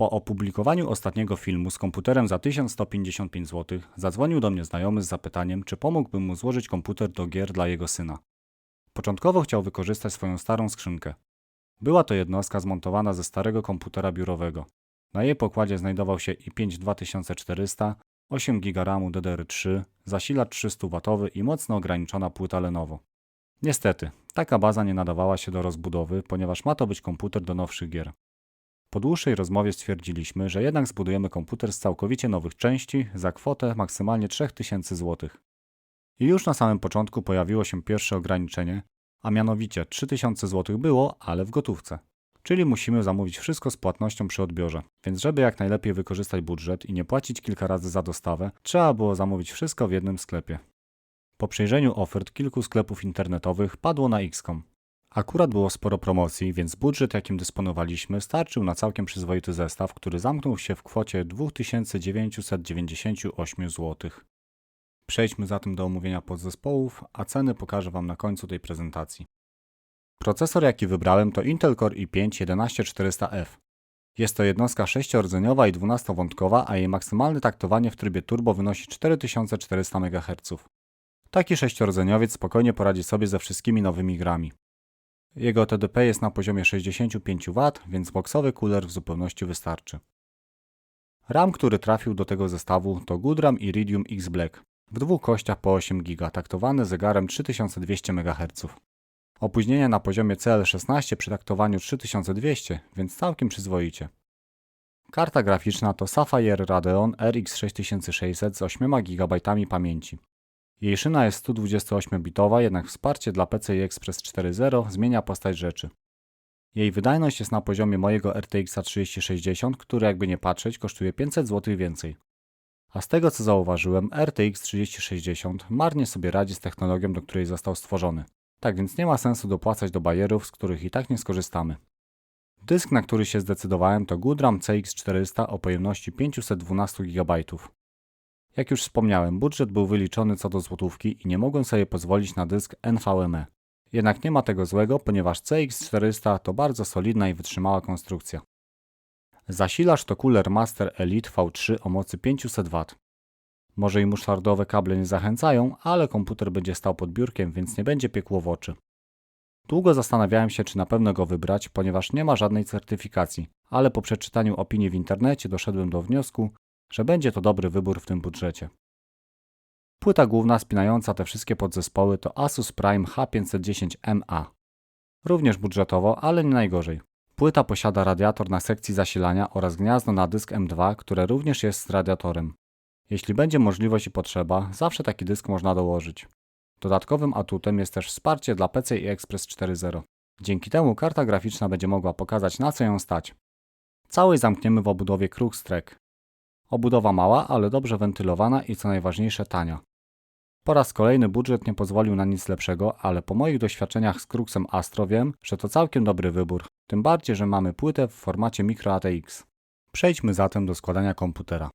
Po opublikowaniu ostatniego filmu z komputerem za 1155 zł zadzwonił do mnie znajomy z zapytaniem, czy pomógłbym mu złożyć komputer do gier dla jego syna. Początkowo chciał wykorzystać swoją starą skrzynkę. Była to jednostka zmontowana ze starego komputera biurowego. Na jej pokładzie znajdował się i5 2400, 8 GB RAMu DDR3, zasilacz 300W i mocno ograniczona płyta Lenovo. Niestety, taka baza nie nadawała się do rozbudowy, ponieważ ma to być komputer do nowszych gier. Po dłuższej rozmowie stwierdziliśmy, że jednak zbudujemy komputer z całkowicie nowych części za kwotę maksymalnie 3000 zł. I już na samym początku pojawiło się pierwsze ograniczenie, a mianowicie 3000 zł było, ale w gotówce. Czyli musimy zamówić wszystko z płatnością przy odbiorze. Więc żeby jak najlepiej wykorzystać budżet i nie płacić kilka razy za dostawę, trzeba było zamówić wszystko w jednym sklepie. Po przejrzeniu ofert kilku sklepów internetowych padło na Xcom. Akurat było sporo promocji, więc budżet jakim dysponowaliśmy starczył na całkiem przyzwoity zestaw, który zamknął się w kwocie 2998 zł. Przejdźmy zatem do omówienia podzespołów, a ceny pokażę Wam na końcu tej prezentacji. Procesor jaki wybrałem to Intel Core i5-11400F. Jest to jednostka 6-rdzeniowa i 12-wątkowa, a jej maksymalne taktowanie w trybie turbo wynosi 4400 MHz. Taki 6-rdzeniowiec spokojnie poradzi sobie ze wszystkimi nowymi grami. Jego TDP jest na poziomie 65 W, więc boksowy cooler w zupełności wystarczy. RAM, który trafił do tego zestawu to Goodram Iridium X Black w dwóch kościach po 8 GB, taktowany zegarem 3200 MHz. Opóźnienie na poziomie CL16 przy taktowaniu 3200, więc całkiem przyzwoicie. Karta graficzna to Sapphire Radeon RX 6600 z 8 GB pamięci. Jej szyna jest 128-bitowa, jednak wsparcie dla PCI Express 4.0 zmienia postać rzeczy. Jej wydajność jest na poziomie mojego RTX 3060, który jakby nie patrzeć kosztuje 500 zł więcej. A z tego co zauważyłem, RTX 3060 marnie sobie radzi z technologią, do której został stworzony. Tak więc nie ma sensu dopłacać do bajerów, z których i tak nie skorzystamy. Dysk, na który się zdecydowałem to Goodram CX400 o pojemności 512 GB. Jak już wspomniałem, budżet był wyliczony co do złotówki i nie mogłem sobie pozwolić na dysk NVMe. Jednak nie ma tego złego, ponieważ CX400 to bardzo solidna i wytrzymała konstrukcja. Zasilacz to Cooler Master Elite V3 o mocy 500 W. Może i musztardowe kable nie zachęcają, ale komputer będzie stał pod biurkiem, więc nie będzie piekło w oczy. Długo zastanawiałem się, czy na pewno go wybrać, ponieważ nie ma żadnej certyfikacji, ale po przeczytaniu opinii w internecie doszedłem do wniosku, że będzie to dobry wybór w tym budżecie. Płyta główna spinająca te wszystkie podzespoły to Asus Prime H510MA. Również budżetowo, ale nie najgorzej. Płyta posiada radiator na sekcji zasilania oraz gniazdo na dysk M2, które również jest z radiatorem. Jeśli będzie możliwość i potrzeba, zawsze taki dysk można dołożyć. Dodatkowym atutem jest też wsparcie dla PCI Express 4.0. Dzięki temu karta graficzna będzie mogła pokazać na co ją stać. Całość zamkniemy w obudowie Crux-Trek. Obudowa mała, ale dobrze wentylowana i co najważniejsze tania. Po raz kolejny budżet nie pozwolił na nic lepszego, ale po moich doświadczeniach z Cruxem Astro wiem, że to całkiem dobry wybór, tym bardziej, że mamy płytę w formacie Micro ATX. Przejdźmy zatem do składania komputera.